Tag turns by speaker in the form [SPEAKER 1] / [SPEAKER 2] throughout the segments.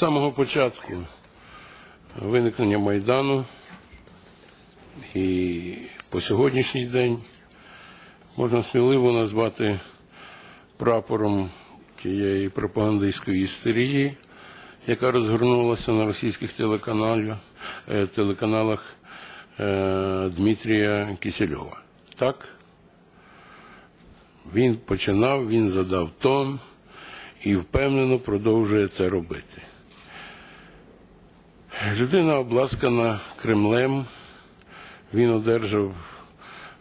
[SPEAKER 1] самого початку виникнення Майдану і по сьогоднішній день можна сміливо назвати прапором тієї пропагандистської істерії, яка розгорнулася на російських телеканалах, е, телеканалах е, Дмитрія Кисельова. Так? Він починав, він задав тон і впевнено продовжує це робити. Людина обласкана Кремлем, він одержав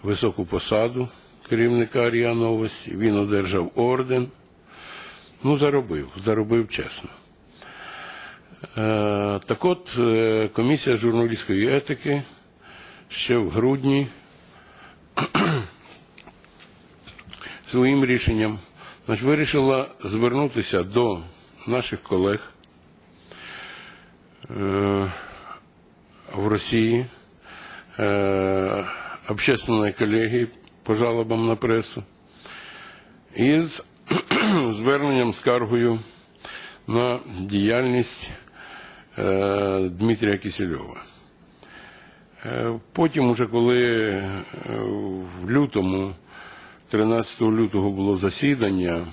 [SPEAKER 1] високу посаду керівника РІА Новості, він одержав орден. Ну, заробив, заробив чесно. Е, так от, е, комісія журналістської етики ще в грудні своїм рішенням значить, вирішила звернутися до наших колег в Росії, е, общественної колегії по жалобам на пресу, із зверненням скаргою на діяльність е, Дмитрія Кисельова. Е, Потім, уже коли е, в лютому, 13 лютого було засідання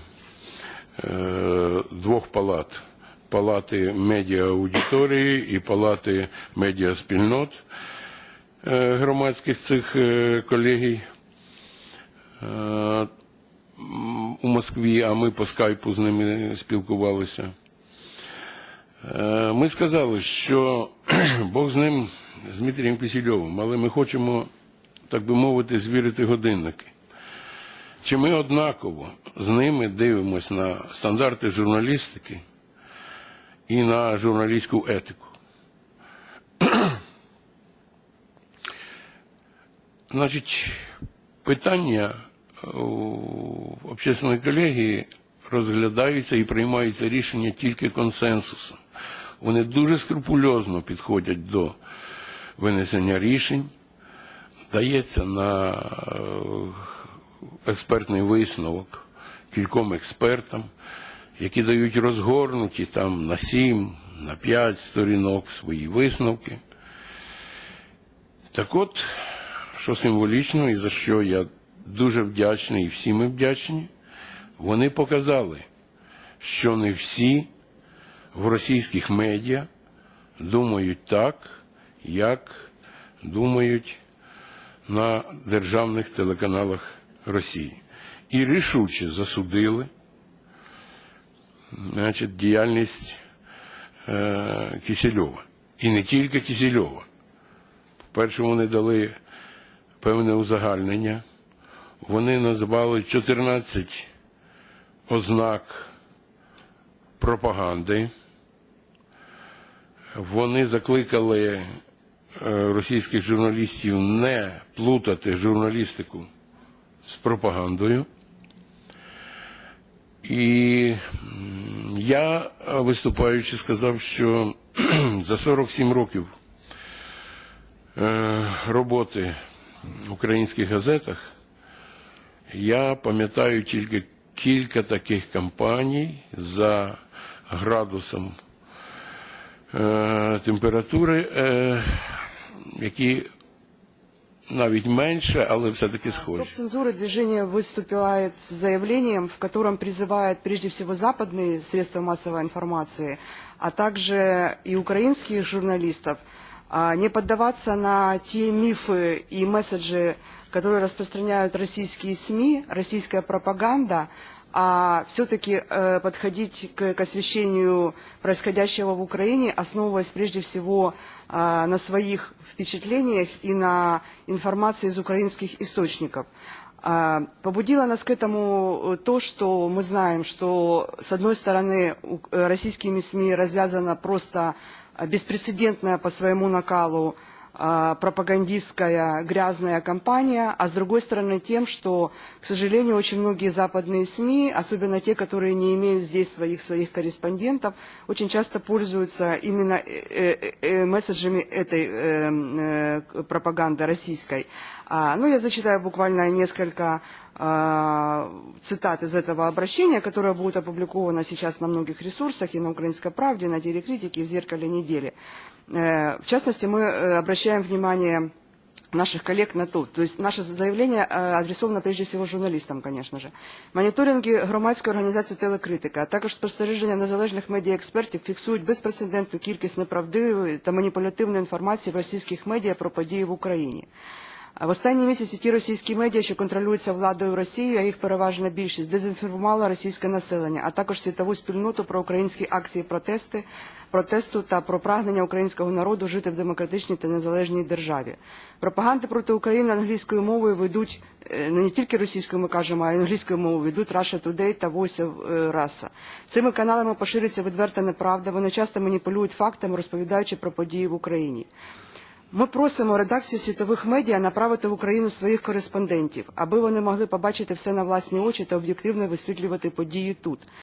[SPEAKER 1] е, двох палат. Палати медіа-аудиторії і палати медіаспільнот е, громадських цих е, колегій е, у Москві, а ми по скайпу з ними спілкувалися. Ми сказали, що Бог з ним, з Дмитрієм Кисельовим, але ми хочемо, так би мовити, звірити годинники. Чи ми однаково з ними дивимося на стандарти журналістики і на журналістську етику? Значить, питання у общественної колегії розглядаються і приймаються рішення тільки консенсусом. Вони дуже скрупульозно підходять до винесення рішень, дається на е, експертний висновок кільком експертам, які дають розгорнуті там на сім, на п'ять сторінок свої висновки. Так от, що символічно і за що я дуже вдячний, і всі ми вдячні, вони показали, що не всі в російських медіа думають так, як думають на державних телеканалах Росії. І рішуче засудили значить, діяльність е, Кисельова. І не тільки Кисельова. Перше вони дали певне узагальнення. Вони назвали 14 ознак пропаганди. Вони закликали е, російських журналістів не плутати журналістику з пропагандою. І я, е, виступаючи, сказав, що за 47 років е, роботи в українських газетах я пам'ятаю тільки кілька таких кампаній за градусом е, температури, які навіть менше, але все-таки схожі.
[SPEAKER 2] Стоп цензуры движение выступает с заявлением, в котором призывает прежде всего западные средства массовой информации, а также и украинских журналистов а, не поддаваться на те мифы и месседжи, которые распространяют российские СМИ, российская пропаганда, а все-таки э, подходить к, к освещению происходящего в Украине, основываясь прежде всего э, на своих впечатлениях и на информации из украинских источников. А, Побудило нас к этому э, то, что мы знаем, что с одной стороны у- э, российскими СМИ развязана просто э, беспрецедентная по своему накалу а, пропагандистская грязная кампания, а с другой стороны тем, что, к сожалению, очень многие западные СМИ, особенно те, которые не имеют здесь своих своих корреспондентов, очень часто пользуются именно э, э, э, месседжами этой э, э, пропаганды российской. А, ну, я зачитаю буквально несколько а, цитат из этого обращения, которое будет опубликовано сейчас на многих ресурсах, и на «Украинской правде», и на «Телекритике», и в «Зеркале недели». Э, В частности, мы э, обращаем внимание наших коллег на то. То есть наше заявление е, адресовано прежде всего журналістам, конечно же. Моніторинги громадської організації телекритика, а також спостереження незалежних медіаекспертів фіксують безпрецедентну кількість неправдивої та маніпулятивної інформації в російських медіа про події в Україні. В останні місяці ті російські медіа, що контролюються владою Росії, а їх переважна більшість, дезінформувала російське населення, а також світову спільноту про українські акції протести, протесту та про прагнення українського народу жити в демократичній та незалежній державі. Пропаганди проти України англійською мовою ведуть е, не тільки російською ми кажемо, а й англійською мовою ведуть Russia Today та Voice of е, Russia. Цими каналами поширюється відверта неправда. Вони часто маніпулюють фактами, розповідаючи про події в Україні. Ми просимо редакцію світових медіа направити в Україну своїх кореспондентів, аби вони могли побачити все на власні очі та об'єктивно висвітлювати події тут.